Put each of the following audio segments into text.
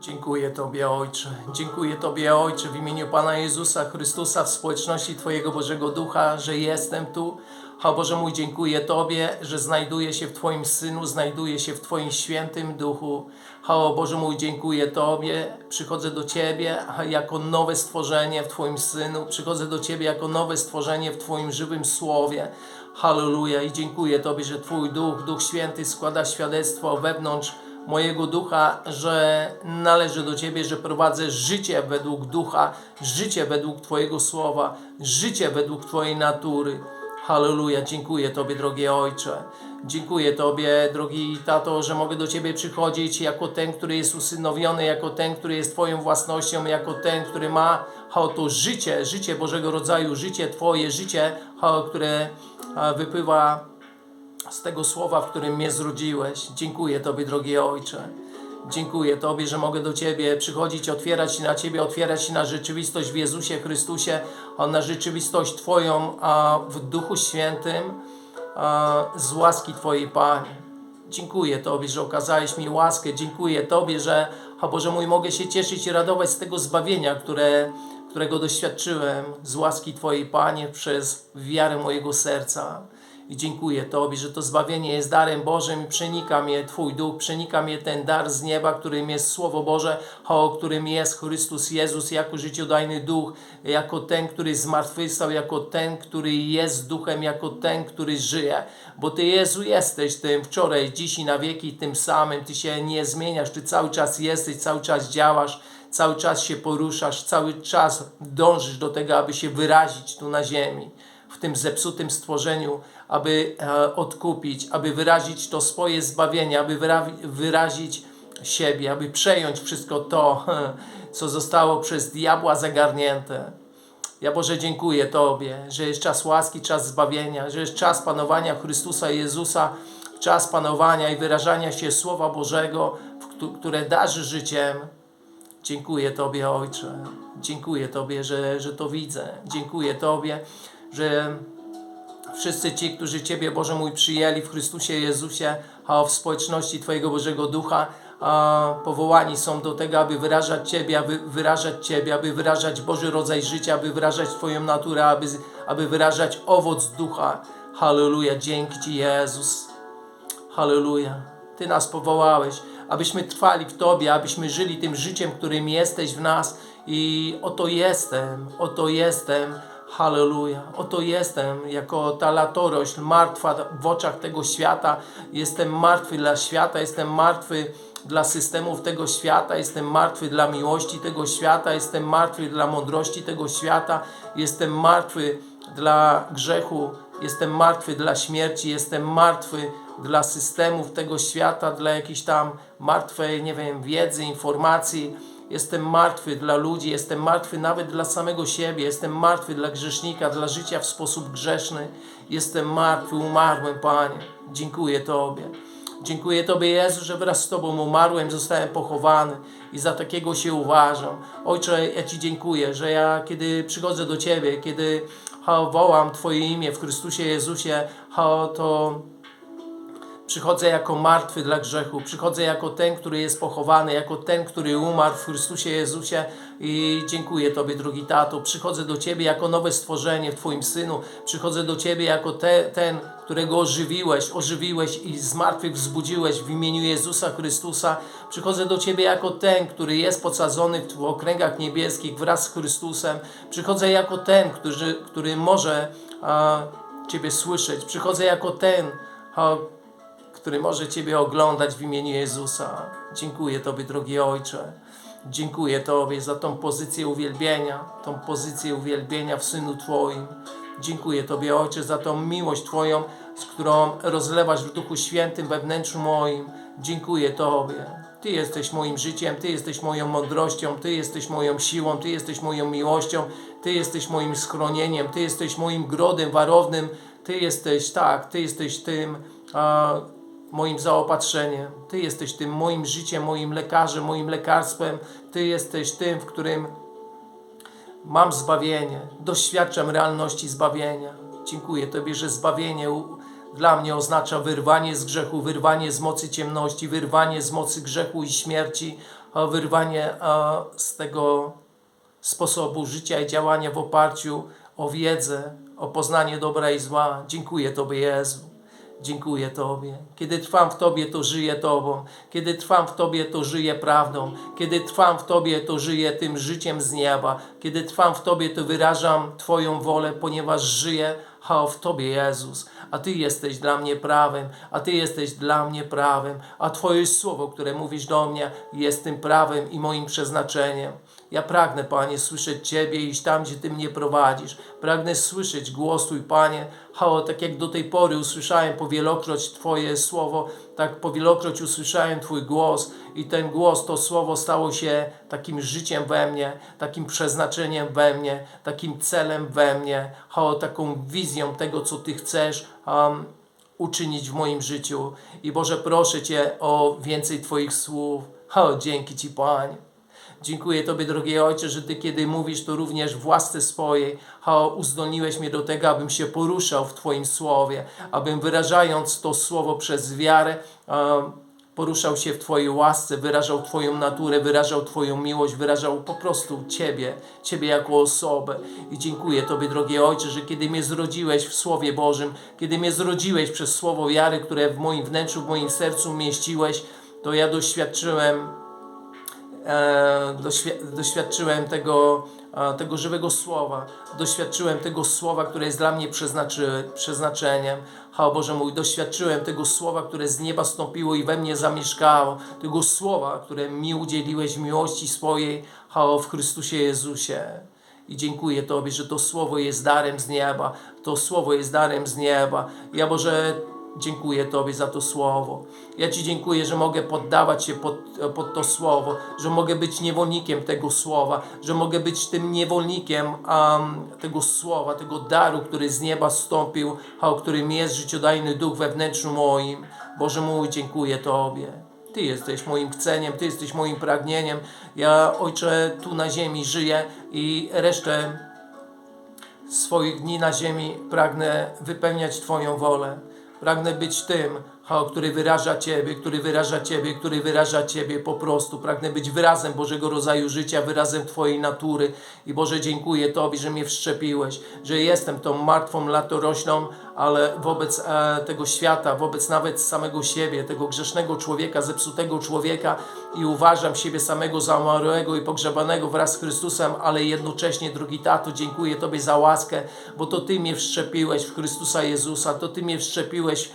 Dziękuję Tobie, Ojcze. Dziękuję Tobie, Ojcze, w imieniu Pana Jezusa Chrystusa, w społeczności Twojego Bożego Ducha, że jestem tu. O Boże mój, dziękuję Tobie, że znajduję się w Twoim Synu, znajduję się w Twoim świętym Duchu. O Boże mój, dziękuję Tobie. Przychodzę do Ciebie jako nowe stworzenie w Twoim Synu. Przychodzę do Ciebie jako nowe stworzenie w Twoim żywym Słowie. Halleluja i dziękuję Tobie, że Twój Duch, Duch Święty składa świadectwo wewnątrz mojego ducha, że należy do Ciebie, że prowadzę życie według ducha, życie według Twojego słowa, życie według Twojej natury. Halleluja, dziękuję Tobie, drogi Ojcze. Dziękuję Tobie, drogi tato, że mogę do Ciebie przychodzić jako ten, który jest usynowiony, jako ten, który jest Twoją własnością, jako ten, który ma to życie, życie Bożego rodzaju, życie Twoje, życie, które wypływa z tego słowa, w którym mnie zrodziłeś. Dziękuję Tobie, drogi Ojcze. Dziękuję Tobie, że mogę do Ciebie przychodzić, otwierać się na Ciebie, otwierać się na rzeczywistość w Jezusie Chrystusie, na rzeczywistość Twoją a w Duchu Świętym, a z łaski Twojej, Panie. Dziękuję Tobie, że okazałeś mi łaskę. Dziękuję Tobie, że, a Boże mój, mogę się cieszyć i radować z tego zbawienia, które, którego doświadczyłem z łaski Twojej, Panie, przez wiarę mojego serca. I dziękuję Tobie, że to zbawienie jest darem Bożym i przenika mnie Twój duch, przenika mnie ten dar z nieba, którym jest Słowo Boże, o którym jest Chrystus Jezus jako życiodajny duch, jako ten, który zmartwychwstał, jako ten, który jest duchem, jako ten, który żyje. Bo Ty, Jezu, jesteś tym wczoraj, dziś i na wieki tym samym. Ty się nie zmieniasz, Ty cały czas jesteś, cały czas działasz cały czas się poruszasz, cały czas dążysz do tego, aby się wyrazić tu na ziemi, tym zepsutym stworzeniu, aby e, odkupić, aby wyrazić to swoje zbawienie, aby wyra- wyrazić siebie, aby przejąć wszystko to, co zostało przez diabła zagarnięte. Ja Boże dziękuję Tobie, że jest czas łaski, czas zbawienia, że jest czas panowania Chrystusa Jezusa, czas panowania i wyrażania się Słowa Bożego, które darzy życiem. Dziękuję Tobie, Ojcze. Dziękuję Tobie, że, że to widzę. Dziękuję Tobie, że wszyscy ci, którzy Ciebie, Boże mój, przyjęli w Chrystusie Jezusie, a w społeczności Twojego Bożego Ducha, a powołani są do tego, aby wyrażać Ciebie, aby wyrażać Ciebie, aby wyrażać Boży rodzaj życia, aby wyrażać Twoją naturę, aby, aby wyrażać owoc Ducha. Halleluja. Dzięki Ci, Jezus. Halleluja. Ty nas powołałeś, abyśmy trwali w Tobie, abyśmy żyli tym życiem, którym jesteś w nas. I oto jestem, oto jestem. Halleluja. Oto jestem jako ta latorośl, martwa w oczach tego świata. Jestem martwy dla świata, jestem martwy dla systemów tego świata, jestem martwy dla miłości tego świata, jestem martwy dla mądrości tego świata, jestem martwy dla grzechu, jestem martwy dla śmierci, jestem martwy dla systemów tego świata, dla jakiejś tam martwej, nie wiem, wiedzy, informacji. Jestem martwy dla ludzi, jestem martwy nawet dla samego siebie, jestem martwy dla grzesznika, dla życia w sposób grzeszny. Jestem martwy, umarłem, Panie. Dziękuję Tobie. Dziękuję Tobie, Jezu, że wraz z Tobą umarłem, zostałem pochowany i za takiego się uważam. Ojcze, ja Ci dziękuję, że ja kiedy przychodzę do Ciebie, kiedy ha, wołam Twoje imię w Chrystusie Jezusie, ha, to Przychodzę jako martwy dla grzechu, przychodzę jako ten, który jest pochowany, jako ten, który umarł w Chrystusie Jezusie i dziękuję Tobie, drogi tato. Przychodzę do Ciebie jako nowe stworzenie w Twoim Synu, przychodzę do Ciebie jako te, ten, którego ożywiłeś, ożywiłeś i z martwych wzbudziłeś w imieniu Jezusa Chrystusa. Przychodzę do Ciebie jako ten, który jest podsadzony w okręgach niebieskich wraz z Chrystusem. Przychodzę jako ten, który, który może a, Ciebie słyszeć. Przychodzę jako ten, a, który może Ciebie oglądać w imieniu Jezusa. Dziękuję Tobie, drogi Ojcze. Dziękuję Tobie za tą pozycję uwielbienia, tą pozycję uwielbienia w Synu Twoim. Dziękuję Tobie, Ojcze, za tą miłość Twoją, z którą rozlewasz w Duchu Świętym we wnętrzu moim. Dziękuję Tobie. Ty jesteś moim życiem, Ty jesteś moją mądrością, Ty jesteś moją siłą, Ty jesteś moją miłością, Ty jesteś moim schronieniem, Ty jesteś moim grodem warownym, Ty jesteś, tak, Ty jesteś tym, a, moim zaopatrzeniem. Ty jesteś tym moim życiem, moim lekarzem, moim lekarstwem. Ty jesteś tym, w którym mam zbawienie, doświadczam realności zbawienia. Dziękuję Tobie, że zbawienie dla mnie oznacza wyrwanie z grzechu, wyrwanie z mocy ciemności, wyrwanie z mocy grzechu i śmierci. wyrwanie z tego sposobu życia i działania w oparciu o wiedzę, o poznanie dobra i zła. Dziękuję Tobie, Jezu. Dziękuję Tobie. Kiedy trwam w Tobie, to żyję Tobą. Kiedy trwam w Tobie, to żyję prawdą. Kiedy trwam w Tobie, to żyję tym życiem z nieba. Kiedy trwam w Tobie, to wyrażam Twoją wolę, ponieważ żyję ha, w Tobie, Jezus. A Ty jesteś dla mnie prawem, a Ty jesteś dla mnie prawem, a Twoje słowo, które mówisz do mnie, jest tym prawem i moim przeznaczeniem. Ja pragnę, Panie, słyszeć Ciebie iść tam, gdzie Ty mnie prowadzisz. Pragnę słyszeć głos Twój, Panie. Halo, tak jak do tej pory usłyszałem powielokroć Twoje słowo, tak powielokroć usłyszałem Twój głos i ten głos, to słowo stało się takim życiem we mnie, takim przeznaczeniem we mnie, takim celem we mnie, halo, taką wizją tego, co Ty chcesz um, uczynić w moim życiu. I Boże, proszę Cię o więcej Twoich słów. Halo, dzięki Ci, Panie. Dziękuję Tobie, drogi Ojcze, że Ty, kiedy mówisz, to również w łasce swojej, ha, uzdolniłeś mnie do tego, abym się poruszał w Twoim słowie, abym wyrażając to słowo przez wiarę, poruszał się w Twojej łasce, wyrażał Twoją naturę, wyrażał Twoją miłość, wyrażał po prostu Ciebie, Ciebie jako osobę. I dziękuję Tobie, drogi Ojcze, że kiedy mnie zrodziłeś w Słowie Bożym, kiedy mnie zrodziłeś przez słowo wiary, które w moim wnętrzu, w moim sercu umieściłeś, to ja doświadczyłem doświ- doświadczyłem tego, e, tego żywego słowa, doświadczyłem tego słowa, które jest dla mnie przeznaczy, przeznaczeniem. O Boże mój, doświadczyłem tego słowa, które z nieba stąpiło i we mnie zamieszkało, tego słowa, które mi udzieliłeś miłości swojej o, w Chrystusie Jezusie. I dziękuję Tobie, że to słowo jest darem z nieba. To słowo jest darem z nieba. Ja Boże, Dziękuję Tobie za to słowo. Ja Ci dziękuję, że mogę poddawać się pod, pod to słowo, że mogę być niewolnikiem tego słowa, że mogę być tym niewolnikiem um, tego słowa, tego daru, który z nieba stąpił, a którym jest życiodajny duch we wnętrzu moim. Boże mój, dziękuję Tobie. Ty jesteś moim chceniem, Ty jesteś moim pragnieniem. Ja, Ojcze, tu na ziemi żyję i resztę swoich dni na ziemi pragnę wypełniać Twoją wolę. Pragnę być tym, który wyraża Ciebie, który wyraża Ciebie, który wyraża Ciebie po prostu. Pragnę być wyrazem Bożego rodzaju życia, wyrazem Twojej natury. I Boże, dziękuję Tobie, że mnie wszczepiłeś, że jestem tą martwą latoroślą, ale wobec e, tego świata, wobec nawet samego siebie, tego grzesznego człowieka, zepsutego człowieka i uważam siebie samego za umarłego i pogrzebanego wraz z Chrystusem, ale jednocześnie, drogi tato, dziękuję Tobie za łaskę, bo to Ty mnie wszczepiłeś w Chrystusa Jezusa, to Ty mnie wszczepiłeś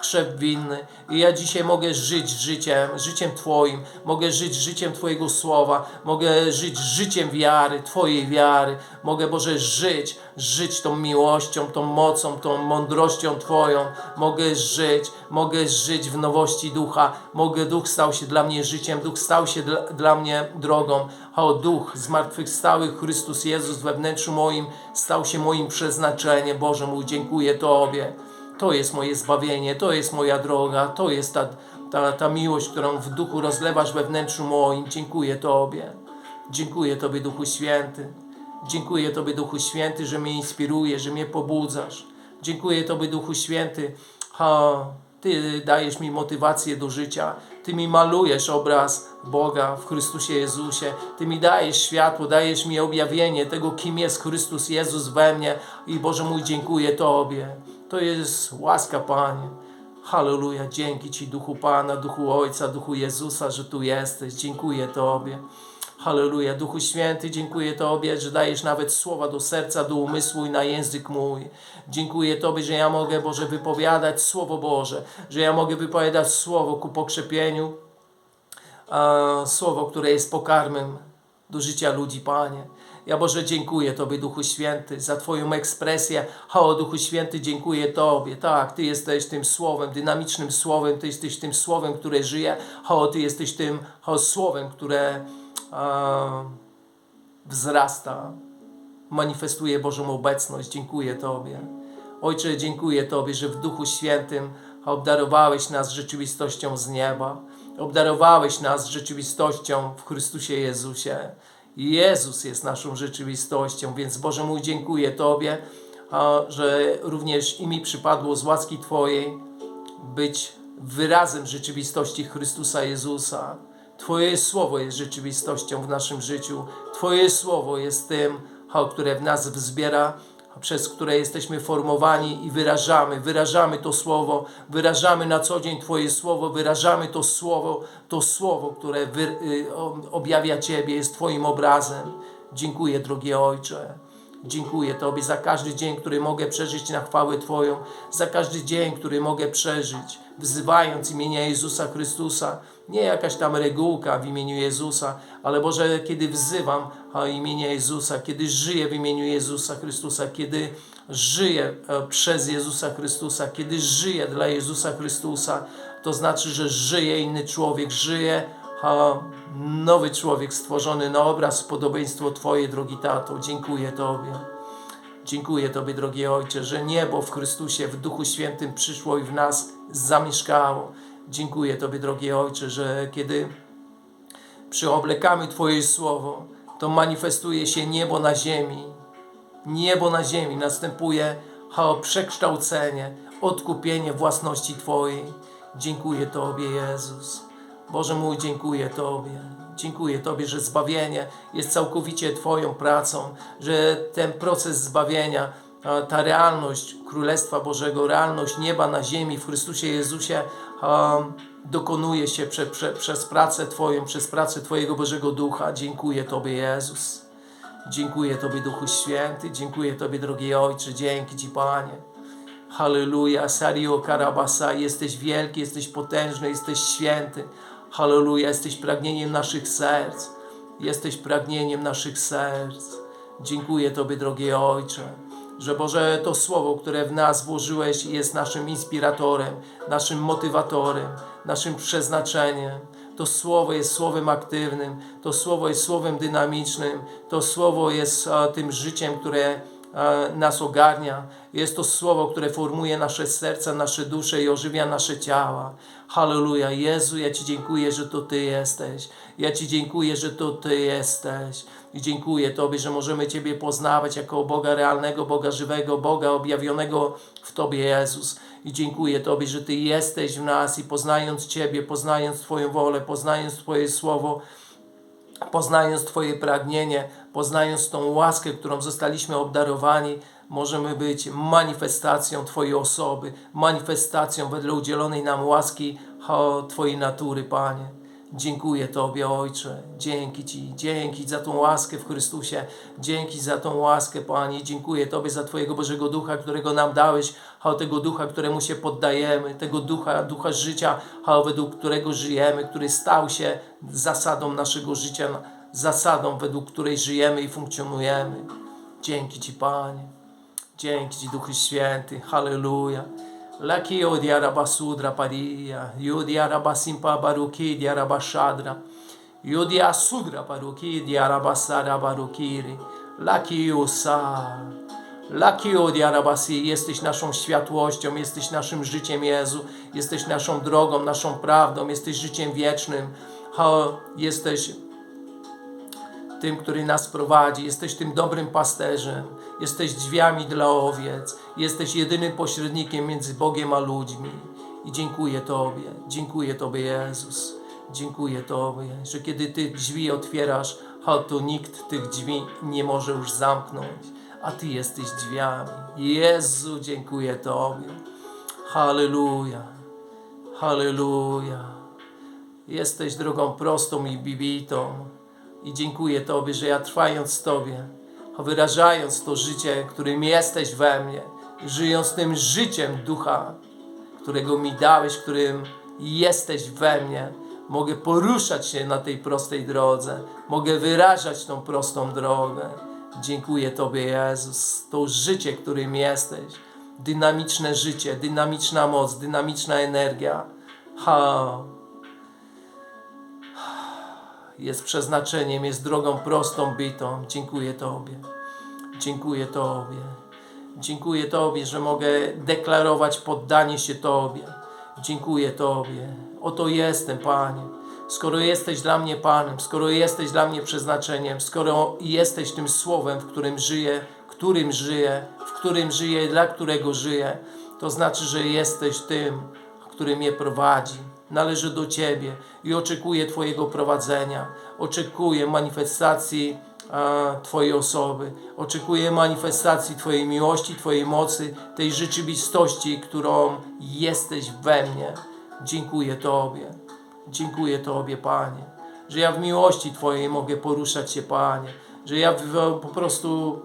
krzew winny. I ja dzisiaj mogę żyć życiem, życiem Twoim, mogę żyć życiem Twojego słowa, mogę żyć życiem wiary, Twojej wiary, mogę Boże żyć, żyć tą miłością, tą mocą, tą mądrością Twoją, mogę żyć, mogę żyć w nowości ducha, mogę, duch stał się dla mnie życiem, duch stał się dla, dla mnie drogą, o duch zmartwychwstały Chrystus Jezus we wnętrzu moim stał się moim przeznaczeniem, Boże mój, dziękuję Tobie. To jest moje zbawienie, to jest moja droga, to jest ta, ta, ta miłość, którą w duchu rozlewasz we wnętrzu moim. Dziękuję Tobie. Dziękuję Tobie, Duchu Święty. Dziękuję Tobie, Duchu Święty, że mnie inspirujesz, że mnie pobudzasz. Dziękuję Tobie, Duchu Święty. Ha, Ty dajesz mi motywację do życia. Ty mi malujesz obraz Boga w Chrystusie Jezusie. Ty mi dajesz światło, dajesz mi objawienie tego, kim jest Chrystus Jezus we mnie. I Boże mój, dziękuję Tobie. To jest łaska, Panie. Halleluja, dzięki Ci, Duchu Pana, Duchu Ojca, Duchu Jezusa, że tu jesteś. Dziękuję Tobie. Halleluja, Duchu Święty, dziękuję Tobie, że dajesz nawet słowa do serca, do umysłu i na język mój. Dziękuję Tobie, że ja mogę, Boże, wypowiadać Słowo Boże, że ja mogę wypowiadać Słowo ku pokrzepieniu, Słowo, które jest pokarmem do życia ludzi, Panie. Ja Boże dziękuję Tobie, Duchu Święty, za Twoją ekspresję. O, Duchu Święty, dziękuję Tobie. Tak, Ty jesteś tym słowem, dynamicznym słowem, Ty jesteś tym słowem, które żyje. O, Ty jesteś tym o, słowem, które wzrasta, manifestuje Bożą obecność. Dziękuję Tobie. Ojcze, dziękuję Tobie, że w Duchu Świętym obdarowałeś nas rzeczywistością z nieba. Obdarowałeś nas rzeczywistością w Chrystusie Jezusie. Jezus jest naszą rzeczywistością, więc Boże mój, dziękuję Tobie, że również i mi przypadło z łaski Twojej być wyrazem rzeczywistości Chrystusa Jezusa. Twoje słowo jest rzeczywistością w naszym życiu. Twoje słowo jest tym, które w nas wzbiera, przez które jesteśmy formowani i wyrażamy. Wyrażamy to słowo, wyrażamy na co dzień Twoje słowo, wyrażamy to słowo, to słowo, które wy, y, objawia Ciebie, jest Twoim obrazem. Dziękuję, drogi Ojcze. Dziękuję Tobie za każdy dzień, który mogę przeżyć na chwałę Twoją, za każdy dzień, który mogę przeżyć, wzywając imienia Jezusa Chrystusa. Nie jakaś tam regułka w imieniu Jezusa, ale Boże, kiedy wzywam imienia Jezusa, kiedy żyję w imieniu Jezusa Chrystusa, kiedy żyję e, przez Jezusa Chrystusa, kiedy żyję dla Jezusa Chrystusa, to znaczy, że żyje inny człowiek, żyje nowy człowiek stworzony na obraz, podobieństwo Twoje, drogi tato. Dziękuję Tobie. Dziękuję Tobie, drogi Ojcze, że niebo w Chrystusie, w Duchu Świętym przyszło i w nas zamieszkało. Dziękuję Tobie, drogi Ojcze, że kiedy przyoblekamy Twoje słowo, to manifestuje się niebo na ziemi. Niebo na ziemi następuje przekształcenie, odkupienie własności Twojej. Dziękuję Tobie, Jezus. Boże mój, dziękuję Tobie. Dziękuję Tobie, że zbawienie jest całkowicie Twoją pracą, że ten proces zbawienia, ta realność Królestwa Bożego, realność nieba na ziemi w Chrystusie Jezusie a, dokonuje się prze, prze, przez pracę Twoją, przez pracę Twojego Bożego Ducha. Dziękuję Tobie, Jezus. Dziękuję Tobie, Duchu Święty. Dziękuję Tobie, drogi Ojcze. Dzięki Ci, Panie. Halleluja, Sario Karabasa, jesteś wielki, jesteś potężny, jesteś święty. Halleluja, jesteś pragnieniem naszych serc. Jesteś pragnieniem naszych serc. Dziękuję Tobie, drogi Ojcze, że Boże, to słowo, które w nas włożyłeś, jest naszym inspiratorem, naszym motywatorem, naszym przeznaczeniem. To słowo jest słowem aktywnym, to słowo jest słowem dynamicznym, to słowo jest a, tym życiem, które e, nas ogarnia. Jest to słowo, które formuje nasze serca, nasze dusze i ożywia nasze ciała. Halleluja. Jezu, ja Ci dziękuję, że to Ty jesteś. Ja Ci dziękuję, że to Ty jesteś. I dziękuję Tobie, że możemy Ciebie poznawać jako Boga realnego, Boga żywego, Boga objawionego w Tobie, Jezus. I dziękuję Tobie, że Ty jesteś w nas i poznając Ciebie, poznając Twoją wolę, poznając Twoje słowo, poznając Twoje pragnienie, poznając tą łaskę, którą zostaliśmy obdarowani, możemy być manifestacją Twojej osoby, manifestacją wedle udzielonej nam łaski Twojej natury, Panie. Dziękuję Tobie, Ojcze. Dzięki Ci, dzięki za tą łaskę w Chrystusie. Dzięki za tą łaskę, Panie. Dziękuję Tobie za Twojego Bożego Ducha, którego nam dałeś, a tego Ducha, któremu się poddajemy, tego Ducha, Ducha życia, a według którego żyjemy, który stał się zasadą naszego życia, zasadą, według której żyjemy i funkcjonujemy. Dzięki Ci, Panie. Dzięki Ci, Duchu Święty. Halleluja. Laki odiarabasudra paria, yodiarabasimpa baruki diarabashadra, yodiasudra paruki diarabasara barukiri, laki usa, laki odiarabasi, jesteś naszą światłością, jesteś naszym życiem Jezu, jesteś naszą drogą, naszą prawdą, jesteś życiem wiecznym, jesteś tym, który nas prowadzi, jesteś tym dobrym pasterzem, jesteś drzwiami dla owiec, jesteś jedynym pośrednikiem między Bogiem a ludźmi. I dziękuję Tobie, dziękuję Tobie Jezus, dziękuję Tobie, że kiedy Ty drzwi otwierasz, to nikt tych drzwi nie może już zamknąć, a Ty jesteś drzwiami. Jezu, dziękuję Tobie. Halleluja, halleluja. Jesteś drogą prostą i bibitą. I dziękuję Tobie, że ja trwając Tobie, wyrażając to życie, którym jesteś we mnie, żyjąc tym życiem ducha, którego mi dałeś, którym jesteś we mnie, mogę poruszać się na tej prostej drodze, mogę wyrażać tą prostą drogę. Dziękuję Tobie, Jezus, to życie, którym jesteś. Dynamiczne życie, dynamiczna moc, dynamiczna energia. Ha, jest przeznaczeniem, jest drogą prostą, bitą. Dziękuję Tobie. Dziękuję Tobie. Dziękuję Tobie, że mogę deklarować poddanie się Tobie. Dziękuję Tobie. Oto jestem, Panie. Skoro jesteś dla mnie Panem, skoro jesteś dla mnie przeznaczeniem, skoro jesteś tym słowem, w którym żyję, którym żyję, w którym żyję, dla którego żyję, to znaczy, że jesteś tym, który mnie prowadzi należy do Ciebie i oczekuję Twojego prowadzenia. Oczekuję manifestacji a, Twojej osoby. Oczekuję manifestacji Twojej miłości, Twojej mocy, tej rzeczywistości, którą jesteś we mnie. Dziękuję Tobie. Dziękuję Tobie, Panie, że ja w miłości Twojej mogę poruszać się, Panie, że ja w, po prostu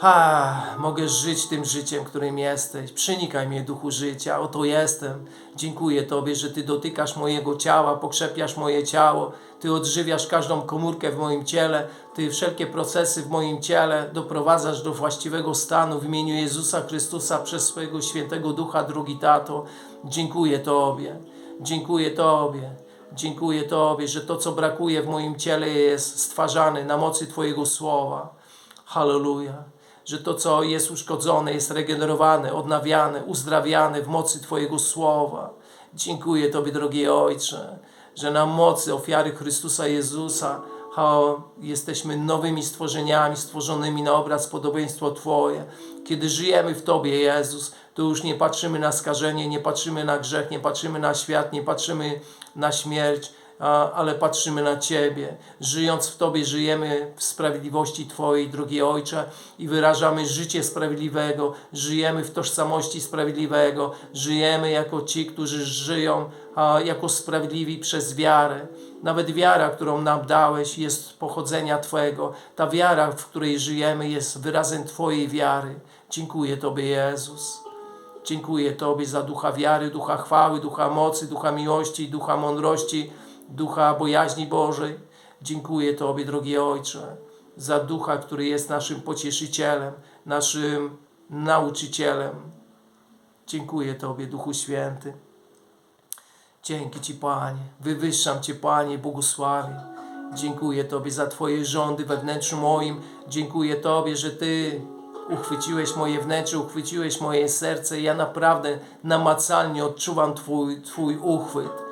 ha, mogę żyć tym życiem, którym jesteś. Przenikaj mnie, duchu życia, oto jestem. Dziękuję Tobie, że Ty dotykasz mojego ciała, pokrzepiasz moje ciało, Ty odżywiasz każdą komórkę w moim ciele, Ty wszelkie procesy w moim ciele doprowadzasz do właściwego stanu w imieniu Jezusa Chrystusa przez swojego świętego ducha, drugi tato. Dziękuję Tobie. Dziękuję Tobie. Dziękuję Tobie, że to, co brakuje w moim ciele, jest stwarzane na mocy Twojego słowa. Halleluja. Że to, co jest uszkodzone, jest regenerowane, odnawiane, uzdrawiane w mocy Twojego słowa. Dziękuję Tobie, drogi Ojcze, że na mocy ofiary Chrystusa Jezusa jesteśmy nowymi stworzeniami, stworzonymi na obraz, podobieństwo Twoje. Kiedy żyjemy w Tobie, Jezus, to już nie patrzymy na skażenie, nie patrzymy na grzech, nie patrzymy na świat, nie patrzymy na śmierć, ale patrzymy na Ciebie. Żyjąc w Tobie, żyjemy w sprawiedliwości Twojej, drogi Ojcze, i wyrażamy życie sprawiedliwego, żyjemy w tożsamości sprawiedliwego, żyjemy jako ci, którzy żyją jako sprawiedliwi przez wiarę. Nawet wiara, którą nam dałeś, jest pochodzenia Twojego. Ta wiara, w której żyjemy, jest wyrazem Twojej wiary. Dziękuję Tobie, Jezus. Dziękuję Tobie za ducha wiary, ducha chwały, ducha mocy, ducha miłości, ducha mądrości, ducha bojaźni Bożej. Dziękuję Tobie, drogi Ojcze, za ducha, który jest naszym pocieszycielem, naszym nauczycielem. Dziękuję Tobie, Duchu Święty. Dzięki Ci, Panie. Wywyższam Cię, Panie, błogosławię. Dziękuję Tobie za Twoje rządy we wnętrzu moim. Dziękuję Tobie, że Ty uchwyciłeś moje wnętrze, uchwyciłeś moje serce. Ja naprawdę namacalnie odczuwam Twój, twój uchwyt.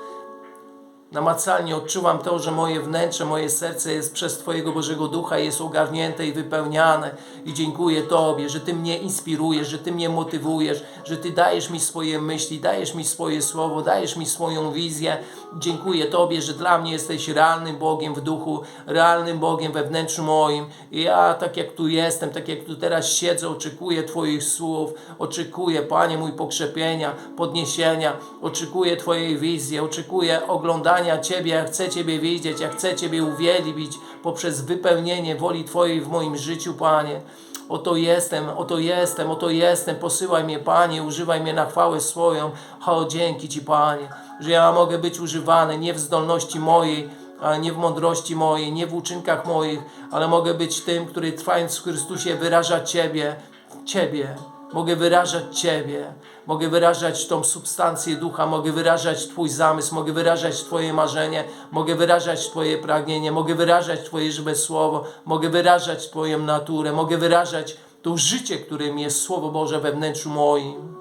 Namacalnie odczuwam to, że moje wnętrze, moje serce jest przez Twojego Bożego Ducha, jest ogarnięte i wypełniane. I dziękuję Tobie, że Ty mnie inspirujesz, że Ty mnie motywujesz, że Ty dajesz mi swoje myśli, dajesz mi swoje słowo, dajesz mi swoją wizję. Dziękuję Tobie, że dla mnie jesteś realnym Bogiem w duchu, realnym Bogiem we wnętrzu moim. I ja, tak jak tu jestem, tak jak tu teraz siedzę, oczekuję Twoich słów, oczekuję, Panie mój, pokrzepienia, podniesienia, oczekuję Twojej wizji, oczekuję oglądania Ciebie, ja chcę Ciebie widzieć, ja chcę Ciebie uwielbić poprzez wypełnienie woli Twojej w moim życiu, Panie. Oto jestem, oto jestem, oto jestem, posyłaj mnie, Panie, używaj mnie na chwałę swoją. O, dzięki Ci, Panie, że ja mogę być używany nie w zdolności mojej, a nie w mądrości mojej, nie w uczynkach moich, ale mogę być tym, który trwając w Chrystusie wyraża Ciebie, Ciebie. Mogę wyrażać Ciebie, mogę wyrażać tą substancję ducha, mogę wyrażać Twój zamysł, mogę wyrażać Twoje marzenie, mogę wyrażać Twoje pragnienie, mogę wyrażać Twoje żywe słowo, mogę wyrażać Twoją naturę, mogę wyrażać to życie, którym jest Słowo Boże we wnętrzu moim.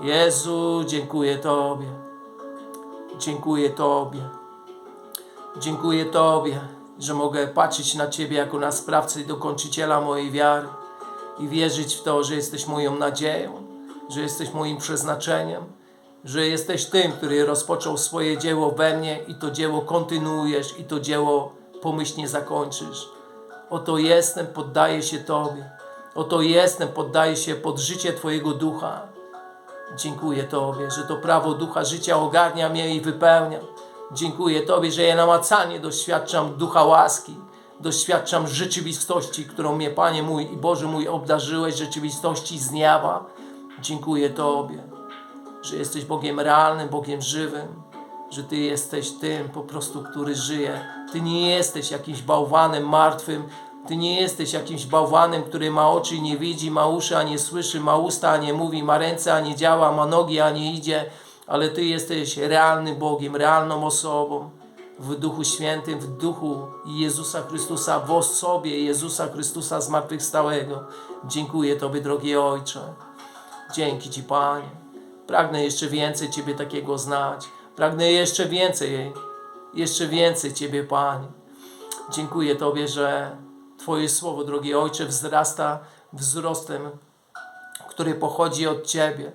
Jezu, dziękuję Tobie. Dziękuję Tobie. Dziękuję Tobie, że mogę patrzeć na Ciebie jako na sprawcę i dokończyciela mojej wiary i wierzyć w to, że jesteś moją nadzieją, że jesteś moim przeznaczeniem, że jesteś tym, który rozpoczął swoje dzieło we mnie i to dzieło kontynuujesz i to dzieło pomyślnie zakończysz. Oto jestem, poddaję się Tobie. Oto jestem, poddaję się pod życie Twojego ducha. Dziękuję Tobie, że to prawo ducha życia ogarnia mnie i wypełnia. Dziękuję Tobie, że ja namacalnie doświadczam ducha łaski, doświadczam rzeczywistości, którą mnie Panie mój i Boże mój obdarzyłeś, rzeczywistości z nieba. Dziękuję Tobie, że jesteś Bogiem realnym, Bogiem żywym, że Ty jesteś tym po prostu, który żyje. Ty nie jesteś jakimś bałwanem martwym, Ty nie jesteś jakimś bałwanem, który ma oczy i nie widzi, ma uszy, a nie słyszy, ma usta, a nie mówi, ma ręce, a nie działa, ma nogi, a nie idzie, ale Ty jesteś realnym Bogiem, realną osobą w Duchu Świętym, w Duchu Jezusa Chrystusa, w osobie Jezusa Chrystusa zmartwychwstałego. Dziękuję Tobie, drogi Ojcze. Dzięki Ci, Panie. Pragnę jeszcze więcej Ciebie takiego znać. Pragnę jeszcze więcej, jeszcze więcej Ciebie, Panie. Dziękuję Tobie, że Twoje słowo, drogi Ojcze, wzrasta wzrostem, który pochodzi od Ciebie.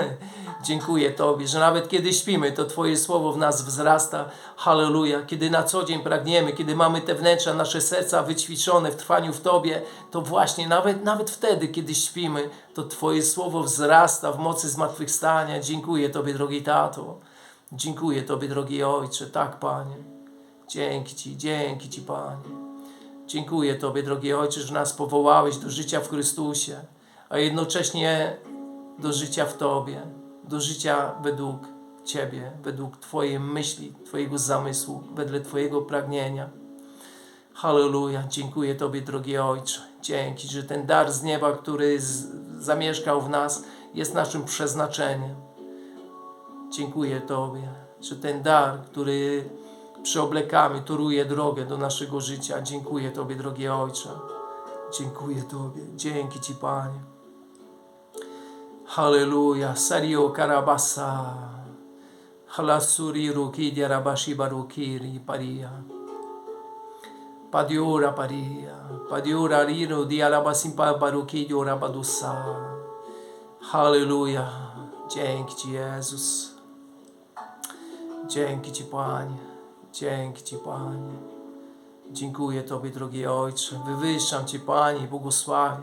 Dziękuję Tobie, że nawet kiedy śpimy, to Twoje słowo w nas wzrasta. Halleluja. Kiedy na co dzień pragniemy, kiedy mamy te wnętrza, nasze serca wyćwiczone w trwaniu w Tobie, to właśnie nawet, nawet wtedy, kiedy śpimy, to Twoje słowo wzrasta w mocy zmartwychwstania. Dziękuję Tobie, drogi tato. Dziękuję Tobie, drogi Ojcze. Tak, Panie. Dzięki Ci, dzięki Ci, Panie. Dziękuję Tobie, drogi Ojcze, że nas powołałeś do życia w Chrystusie, a jednocześnie do życia w Tobie, do życia według Ciebie, według Twojej myśli, Twojego zamysłu, wedle Twojego pragnienia. Halleluja. Dziękuję Tobie, drogi Ojcze. Dzięki, że ten dar z nieba, który z, zamieszkał w nas, jest naszym przeznaczeniem. Dziękuję Tobie, że ten dar, który przyoblekamy, toruje drogę do naszego życia. Dziękuję Tobie, drogi Ojcze. Dziękuję Tobie. Dzięki Ci, Panie. Aleluia. Sario Karabasa. Halasuriru Kidiarabashi Barukiri Paria. Padiura Paria. Padiura riro Diarabasimpa Barukidi Orabadussá. Aleluia. Dzięki Jesus, Jezus. Dzięki Ci Panie. Dzięki Ci Panie. Dziękuję Tobie drogi Ojcze. Wywyższam Ci Panie i błogosławię.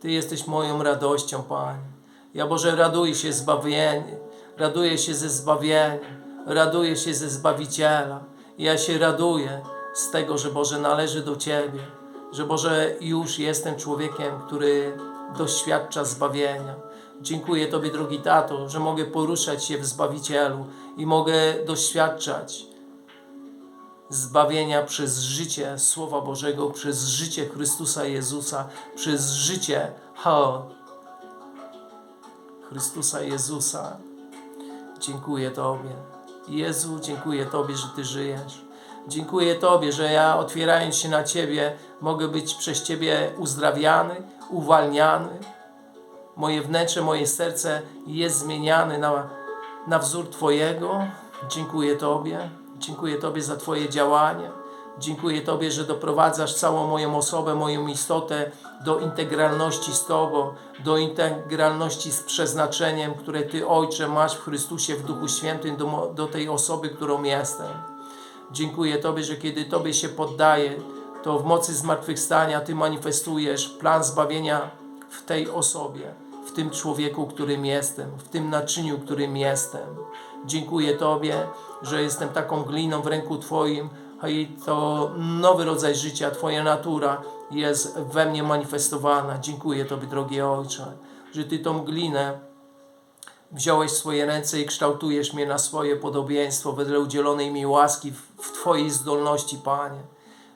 Ty jesteś moją radością Panie. Ja, Boże, raduję się zbawienie. Raduję się ze zbawienia. Raduję się ze Zbawiciela. Ja się raduję z tego, że, Boże, należy do Ciebie. Że, Boże, już jestem człowiekiem, który doświadcza zbawienia. Dziękuję Tobie, drogi Tato, że mogę poruszać się w Zbawicielu i mogę doświadczać zbawienia przez życie Słowa Bożego, przez życie Chrystusa Jezusa, przez życie ha, Chrystusa Jezusa. Dziękuję Tobie. Jezu, dziękuję Tobie, że Ty żyjesz. Dziękuję Tobie, że ja otwierając się na Ciebie, mogę być przez Ciebie uzdrawiany, uwalniany. Moje wnętrze, moje serce jest zmieniane na, na wzór Twojego. Dziękuję Tobie. Dziękuję Tobie za Twoje działanie. Dziękuję Tobie, że doprowadzasz całą moją osobę, moją istotę do integralności z Tobą, do integralności z przeznaczeniem, które Ty, Ojcze, masz w Chrystusie, w Duchu Świętym, do, do tej osoby, którą jestem. Dziękuję Tobie, że kiedy Tobie się poddaję, to w mocy zmartwychwstania Ty manifestujesz plan zbawienia w tej osobie, w tym człowieku, którym jestem, w tym naczyniu, którym jestem. Dziękuję Tobie, że jestem taką gliną w ręku Twoim, a i to nowy rodzaj życia, Twoja natura jest we mnie manifestowana. Dziękuję Tobie, drogi Ojcze, że Ty tą glinę wziąłeś w swoje ręce i kształtujesz mnie na swoje podobieństwo wedle udzielonej mi łaski w, Twojej zdolności, Panie.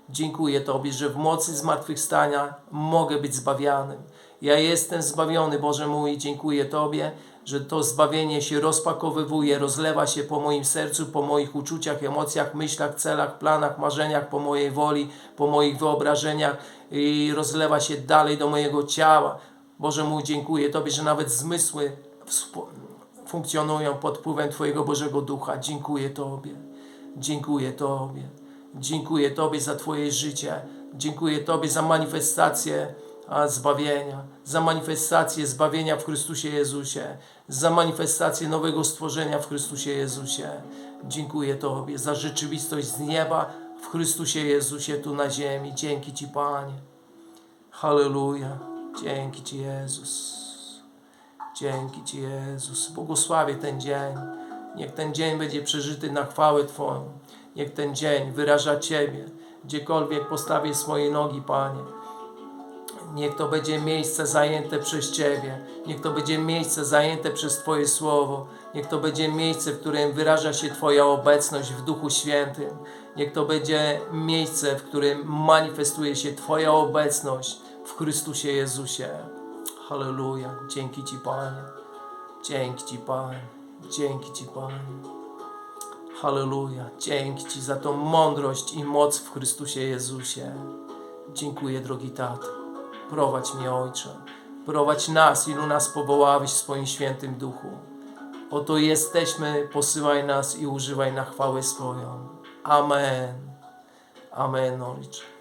Dziękuję Tobie, że w mocy zmartwychwstania mogę być zbawianym. Ja jestem zbawiony, Boże mój, dziękuję Tobie, że to zbawienie się rozpakowywuje, rozlewa się po moim sercu, po moich uczuciach, emocjach, myślach, celach, planach, marzeniach, po mojej woli, po moich wyobrażeniach i rozlewa się dalej do mojego ciała. Boże mój, dziękuję Tobie, że nawet zmysły funkcjonują pod wpływem Twojego Bożego Ducha. Dziękuję Tobie. Dziękuję Tobie. Dziękuję Tobie za Twoje życie. Dziękuję Tobie za manifestację zbawienia, za manifestację zbawienia w Chrystusie Jezusie, za manifestację nowego stworzenia w Chrystusie Jezusie. Dziękuję Tobie za rzeczywistość z nieba w Chrystusie Jezusie tu na ziemi. Dzięki Ci, Panie. Halleluja. Dzięki Ci, Jezus. Dzięki Ci, Jezus. Błogosławię ten dzień. Niech ten dzień będzie przeżyty na chwałę Twoją. Niech ten dzień wyraża Ciebie. Gdziekolwiek postawię swoje nogi, Panie. Niech to będzie miejsce zajęte przez Ciebie. Niech to będzie miejsce zajęte przez Twoje Słowo. Niech to będzie miejsce, w którym wyraża się Twoja obecność w Duchu Świętym. Niech to będzie miejsce, w którym manifestuje się Twoja obecność w Chrystusie Jezusie. Halleluja. Dzięki Ci, Panie. Dzięki Ci, Panie. Dzięki Ci, Panie. Halleluja. Dzięki Ci za tą mądrość i moc w Chrystusie Jezusie. Dziękuję, drogi Tato. Prowadź mnie, Ojcze. Prowadź nas, ilu nas powołałeś w swoim świętym duchu. Oto jesteśmy, posyłaj nas i używaj na chwałę swoją. Amen. Amen, Ojcze.